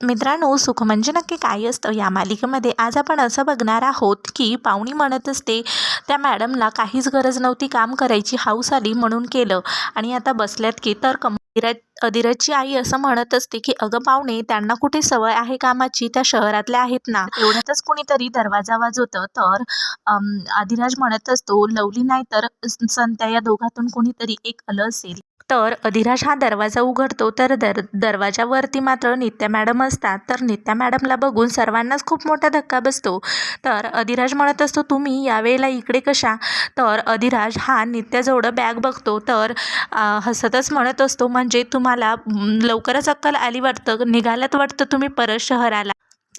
मित्रांनो सुख म्हणजे नक्की काय असतं? या मालिकेमध्ये आज आपण असं बघणार आहोत की पाहुणी म्हणत असते त्या मॅडमला काहीच गरज नव्हती काम करायची हाऊस आली म्हणून केलं. आणि आता बसल्यात की तर कम अधिराज अधिराजची आई असं म्हणत असते की अगं पाहुणे त्यांना कुठे सवय आहे कामाची? त्या शहरातल्या आहेत ना. एवढ्यातच कुणीतरी दरवाजा वाजवतं. तर अधिराज म्हणत असतो लवली नाही तर संत्या या दोघातून कुणीतरी एक आलं असेल. तर अधिराज हा दरवाजा उघडतो तर दर दरवाजावरती मात्र नित्या मॅडम असतात. तर नित्या मॅडमला बघून सर्वांनाच खूप मोठा धक्का बसतो. तर अधिराज म्हणत असतो तुम्ही यावेळेला इकडे कशा? तर अधिराज हा नित्याजवळ बॅग बघतो. तर हसतच म्हणत असतो म्हणजे तुम्हाला लवकरच अक्कल आली वाटतं? निघाल्यात वाटतं तुम्ही परत शहराला?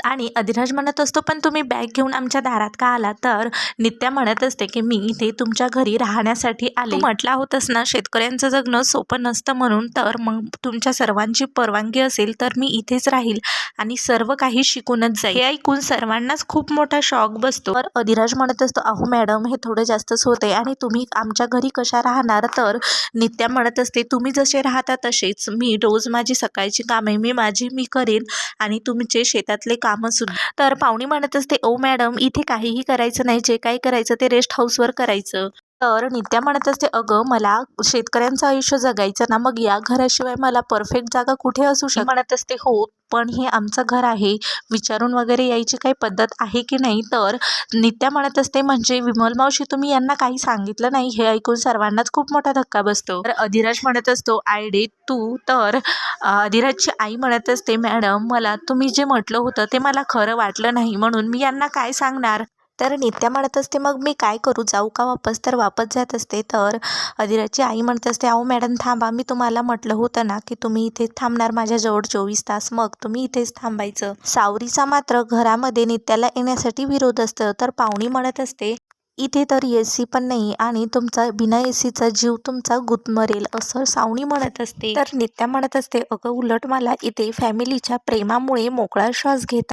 आणि अधिराज म्हणत असतो पण तुम्ही बॅग घेऊन आमच्या दारात का आला तर नित्या म्हणत असते की मी इथे तुमच्या घरी राहण्यासाठी आले. म्हटला होतस ना शेतकऱ्यांचं जगणं सोपं नसतं म्हणून तर मग तुमच्या सर्वांची परवानगी असेल तर मी इथेच राहील आणि सर्व काही शिकूनच जाईल. हे ऐकून सर्वांनाच खूप मोठा शॉक बसतो. तर अधिराज म्हणत असतो अहो मॅडम हे थोडं जास्तच होते आणि तुम्ही आमच्या घरी कशा राहणार? तर नित्या म्हणत असते तुम्ही जसे राहता तसेच मी रोज माझी सकाळची कामे मी माझी मी करेन आणि तुमचे शेतातले काम सुद्धा तर पाहुणी म्हणत असते ओ मॅडम इथे काहीही करायचं नाही जे काही करायचं ते रेस्ट हाऊसवर करायचं. तर नित्या म्हणत असते अगं मला शेतकऱ्यांचं आयुष्य जगायचं ना मग या घराशिवाय मला परफेक्ट जागा कुठे असू शकते? म्हणत असते हो पण हे आमचं घर आहे विचारून वगैरे यायची काही पद्धत आहे की नाही? तर नित्या म्हणत असते म्हणजे विमल मावशी तुम्ही यांना काही सांगितलं नाही? हे ऐकून सर्वांनाच खूप मोठा धक्का बसतो. तर अधिराज म्हणत असतो आय डे तू तर अधिराजची आई म्हणत असते मॅडम मला तुम्ही जे म्हटलं होतं ते मला खरं वाटलं नाही म्हणून मी यांना काय सांगणार? तर नित्या म्हणत असते मग मी काय करू? जाऊ का वापस? तर वापस जात असते. तर अधिराची आई म्हणत असते अहो मॅडम थांबा. मी तुम्हाला म्हटलं होतं ना की तुम्ही इथेच थांबणार माझ्याजवळ चोवीस तास. मग तुम्ही इथेच थांबायचं. सावरीचा मात्र घरामध्ये नित्याला येण्यासाठी विरोध असतं. तर पाहुणी म्हणत असते इथे तर ए सी पण नाही आणि तुमचा बिना ए सीचा जीव तुमचा गुदमरेल असं सावणी म्हणत असते. तर नित्या म्हणत असते अगं उलट मला इथे फॅमिलीच्या प्रेमामुळे मोकळा श्वास घेत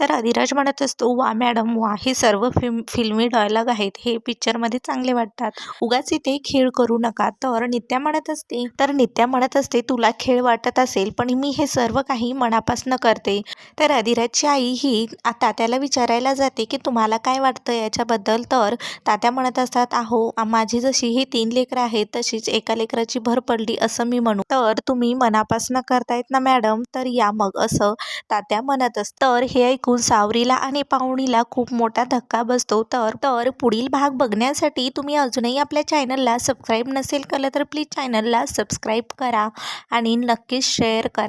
तर अधिराज म्हणत असतो वा मॅडम वा हे सर्व फिल्म फिल्मी डायलॉग आहेत हे पिक्चरमध्ये चांगले वाटतात. उगाच इथे खेळ करू नका. तर नित्या म्हणत असते तर नित्या म्हणत असते तुला खेळ वाटत असेल पण मी हे सर्व काही मनापासनं करते. तर अधिराजची आई ही तात्याला विचारायला जाते की तुम्हाला काय वाटतं याच्याबद्दल? तर तात्या म्हणत असतात अहो माझी जशी ही तीन लेकरं आहेत तशीच एका लेकराची भर पडली असं मी म्हणू. तर तुम्ही मनापासनं करतायत ना मॅडम? तर या मग असं तात्या म्हणत असत. तर हे ऐकून सावरीला आणि पाहुणीला खूप मोठा धक्का बसतो. तर तर पुढील भाग बघण्यासाठी तुम्ही अजूनही आपल्या चॅनलला सबस्क्राईब नसेल केलं तर प्लीज चॅनलला सबस्क्राईब करा आणि नक्कीच शेअर करा.